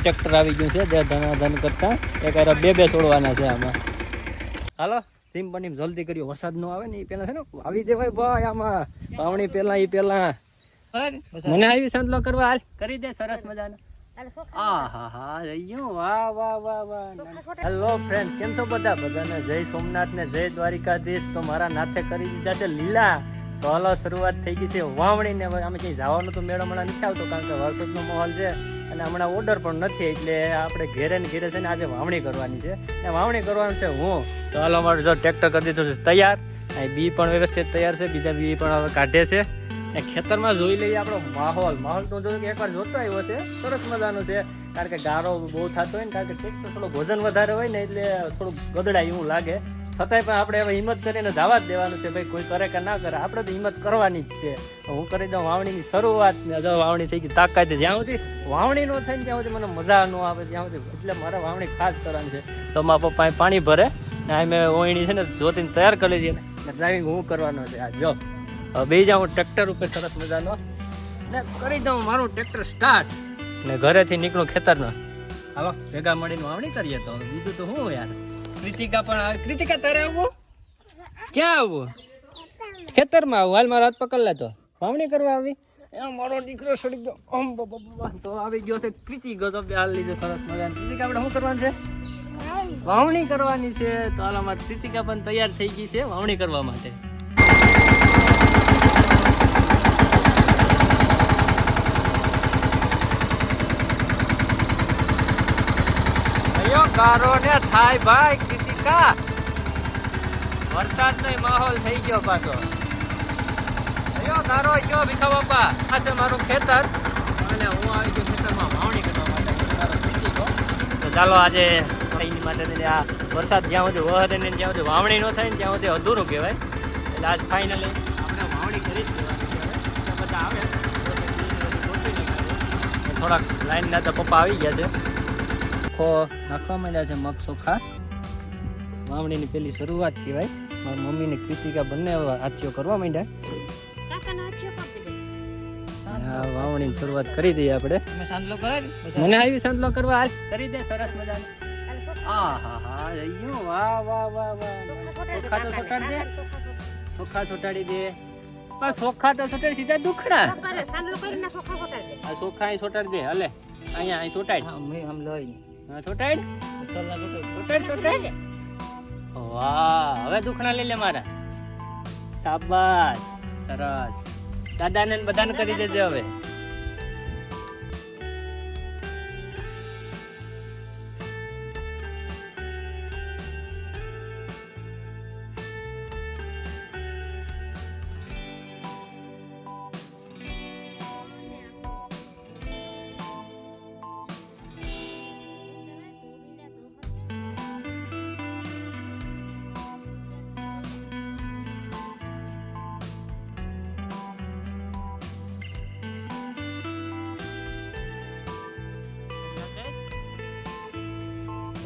Tractor આવી ગયું છે જે ધનાધન કરતા. એક હારે બે બે છોડવાના છે આમાં. હાલો સીમ બની જલ્દી કર્યો. વરસાદ નો આવે ને એ પેલા છે ને આવી દેવાય ભાઈ આમાં. પાવણી પેલા એ પેલા મને આવી સંતલો કરવા હાલ. કરી દે સરસ મજાનો. આ હા હા જઈયો વાહ વાહ વાહ વાહ. હેલો ફ્રેન્ડ કેમ છો બધા? બધાને જય સોમનાથ ને જય દ્વારિકાધીશ. તો મારા નાથે કરી દીધા છે લીલા. તો હાલો શરૂઆત થઈ ગઈ છે વાવણી ને. અમે ક્યાંય જવાનું તો મેળો મળે નથી આવતો કારણ કે વરસાદનો માહોલ છે. અને હમણાં ઓર્ડર પણ નથી, એટલે આપણે ઘેરે ને ઘેરે છે ને આજે વાવણી કરવાની છે. ને વાવણી કરવાનું છે હું. તો હાલ અમારું જો ટ્રેક્ટર કરી દીધું છે તૈયાર. અહીં બી પણ વ્યવસ્થિત તૈયાર છે, બીજા બી પણ હવે કાઢે છે. ને ખેતરમાં જોઈ લઈએ આપણો માહોલ. માહોલ તો જો કે એકવાર જોતો આવ્યો છે, સરસ મજાનું છે. કારણ કે ગારો બહુ થતો હોય ને, કારણ કે ટ્રેક્ટર થોડું વજન વધારે હોય ને, એટલે થોડુંક ગદડાય એવું લાગે. છતાંય પણ આપણે હવે હિંમત કરીને જવા જ દેવાનું છે ભાઈ, કોઈ કરે કે ના કરે, આપણે તો હિંમત કરવાની જ છે. હું કરી દઉં વાવણીની શરૂઆત. ને જો વાવણી થઈ ગઈ, તાકાત જ્યાં સુધી વાવણી ન થાય ને ત્યાં સુધી મને મજા ન આવે, ત્યાં સુધી. એટલે મારે વાવણી ખાસ કરવાની છે. તો મારા પપ્પાએ પાણી ભરે, ને મેં ઓયણી છે ને જોતીને તૈયાર કરી છે ને ડ્રાઇવિંગ હું કરવાનો છે આ, જો. હવે બે જાઉં ટ્રેક્ટર ઉપર, સરસ મજાનો. ને કરી દઉં, મારું ટ્રેક્ટર સ્ટાર્ટ ને ઘરેથી નીકળું ખેતરમાં હાલો, ભેગા મળીને વાવણી કરીએ તો બીજું તો શું યાર? કૃતિકા પણ આવે. કૃતિકા તારે આવવું? ક્યાં આવવું? ખેતરમાં આવું હાલ મારો હાથ પકડ લેતો વાવણી કરવા આવી? મારો દીકરો સડી ગયો. ઓમ. તો આવી ગયો છે કૃતિ ગજબ હાલ લીધો સરસ મજાની. કૃતિકા આપણે શું કરવાનું છે? વાવણી કરવાની છે. તો હાલ અમારી કૃતિકા પણ તૈયાર થઈ ગઈ છે વાવણી કરવા માટે. ગારો ને થાય ભાઈ. કૃતિકા વરસાદનો માહોલ થઈ ગયો પાછો. અયો ગારો ગયો ભીખા બાપા? આ છે મારું ખેતર. અને હું આવી ગયો ખેતરમાં વાવણી કરવા માટે. તો ચાલો આજે એની માટે આ વરસાદ જ્યાં સુધી વહે ને જ્યાં સુધી વાવણી ન થાય ને ત્યાં સુધી અધૂરું કહેવાય. એટલે આજ ફાઇનલી આપણે વાવણી કરી જ દેવાની બધા આવે. થોડાક લાઈનના તો પપ્પા આવી ગયા છે. ખો, નાખવા માંડ્યા છે મગ ચોખા. વાવણીની પેલી શરૂઆત કહેવાય. મારી મમ્મી ને કૃતિકા બંને હાથીઓ કરવા માંડ્યા. વાવણી વાવણીની શરૂઆત કરી દઈએ આપણે. મને આવી સાંદલો કરવા હાલ. કરી દે સરસ મજાનો. સોખા હા હા અయ్યો વાહ વાહ વાહ વાહ. ચોખા તો ચોટાડી દે. પણ સોખા તો છોટાડી સીધા દુખડા. આ ચોખા અહીં છોટાડી દે હલે. અહીંયા અહીં ચોટાડ હા ચોટાડ ચોટાડ ચોટાડ વાહ હવે દુખણા લઈ લે મારા. સાબાસ સરસ. દાદાને બધાને કરી દેજે હવે.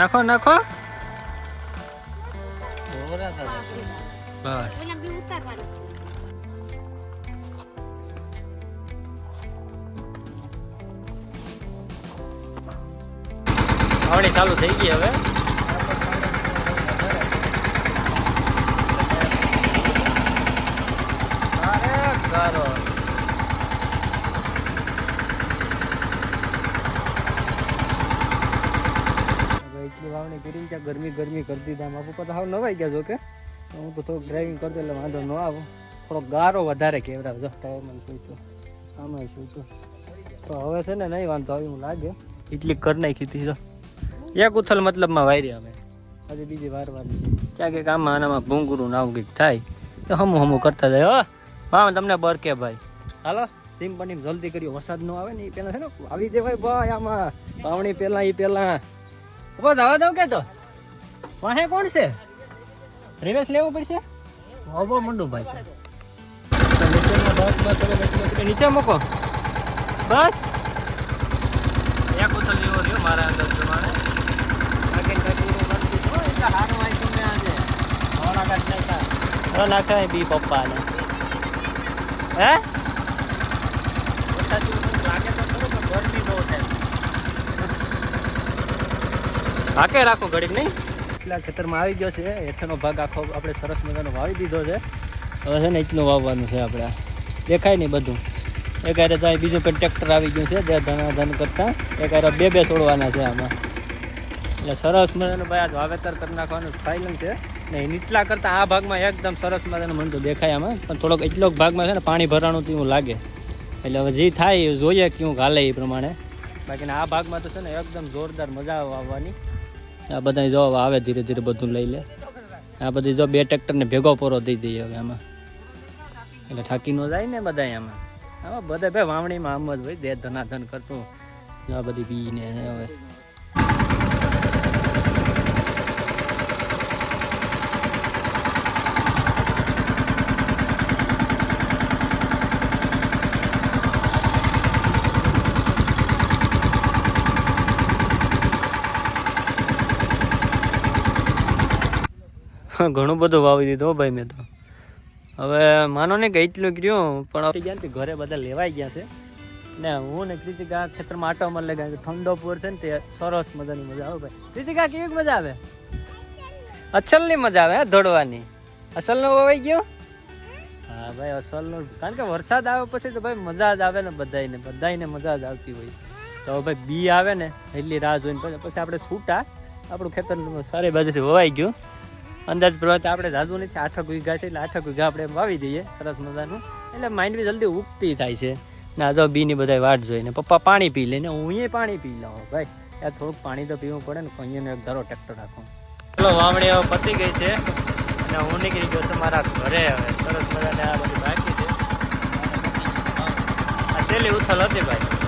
નાખો નાખો. બસ. વાવણી ચાલુ થઈ ગઈ હવે. અરે ગારો. હવે એટલી વાવણી કરી ત્યાં ગરમી ગરમી કરી દીધા મારા પપ્પા તો હાવ નવાઈ ગયા જો કે હું તો થોડુંક ડ્રાઇવિંગ કરતો એટલે વાંધો ન આવો. થોડો ગારો વધારે કેવડાવ. જો ટાયરમાં શું તો આમાં શું તો તો હવે છે ને નહીં વાંધો આવી હું લાગે. એટલી કરી નાખી હતી જો. એક ઉથલ મતલબમાં વાયરી અમે. હજી બીજી વાર વાર ક્યાં કંઈક આમાં આનામાં ભૂંગરું નાવું કંઈક થાય. તો હમું હમું કરતા જાય હો. હા તમને બર કે ભાઈ. હાલો સીમ પણ જલ્દી કર્યો. વરસાદ નો આવે ને એ પેલા છે ને આવી દેવાય ભાઈ આમાં. પાવણી પેલા એ પેલા બસ આવા દઉં કે તો? વાહે કોણ છે? રિવેસ લેવું પડશે? આવો મંડુ ભાઈ. નીચેના બસ બસ તમે નીચે મૂકો. બસ. એક ઉથલ જેવો રહ્યો મારા અંદર પ્રમાણે. નાખાય બી હે? ગરમી બહુ થાય. હાકે રાખો ઘડીક નહીં. એટલા ખેતરમાં આવી ગયો છે. હેઠળનો ભાગ આખો આપણે સરસ મજાનો વાવી દીધો છે. હવે છે ને એટલું વાવવાનું છે આપણે. દેખાય નહીં બધું. એક હારે તો બીજું પણ ટ્રેક્ટર આવી ગયું છે બે ધના ધન કરતાં. એક હારે બે બે છોડવાના છે આમાં. એટલે સરસ મજાનું ભાઈ આજ વાવેતર કરી નાખવાનું ફાઇનલ છે. ને નીચલા કરતાં આ ભાગમાં એકદમ સરસ મજાનું મને તો દેખાય આમાં. પણ થોડોક એટલોક ભાગમાં છે ને પાણી ભરાણું એવું લાગે. એટલે હવે જે થાય એ જોઈએ કેવું હાલે એ પ્રમાણે. બાકીના આ ભાગમાં તો છે ને એકદમ જોરદાર મજા આવે આવવાની. આ બધા જો આવે ધીરે ધીરે બધું લઈ લે. આ બધી જો બે ટ્રેક્ટરને ભેગો પોરો દઈ દઈએ હવે આમાં. એટલે થાકી ન જાય ને બધા આમાં. આમાં બધા ભાઈ વાવણીમાં આમ જ ભાઈ દે ધનાધન કરતું. આ બધી પીને હવે. ઘણું બધું વાવી દીધું ભાઈ મેં તો. હવે માનો ને કે એટલું કર્યું પણ ગયા ઘરે બધા લેવાઈ ગયા છે. ને હું ને કૃતિકા ખેતરમાં આટો મળે કારણ કે ઠંડો પૂર છે ને તે સરસ મજાની મજા આવે ભાઈ. કૃતિકા કેવી મજા આવે? અચલની મજા આવે દોડવાની. અસલનો વવાઈ ગયો? હા ભાઈ અસલનો. કારણ કે વરસાદ આવે પછી તો ભાઈ મજા જ આવે ને બધાયને. બધાયને મજા જ આવતી હોય. તો ભાઈ બી આવે ને એટલી રાહ જોઈને પછી પછી આપણે છૂટા. આપણું ખેતર સારી બાજુથી વવાઈ ગયું. અંદાજ પ્રમાણે આપણે જાજુ નથી. આઠક વીઘા છે એટલે આઠક વીઘા આપણે વાવી દઈએ સરસ મજાનું. એટલે માઇન્ડ બી જલ્દી ઉગતી થાય છે. ને આ જો બીની બધા વાટ જોઈને. પપ્પા પાણી પી લે ને હું અહીંયા પાણી પી લઉં. ભાઈ યાર થોડુંક પાણી તો પીવું પડે ને અહીંયાનો એક ધારો ટ્રેક્ટર રાખો. ચલો, વાવણી હવે પતી ગઈ છે. અને હું નીકળી ગયો છું મારા ઘરે હવે. સરસ મજાને આ બધી બાકી છે. આ છેલ્લી ઉથલ હતી ભાઈ.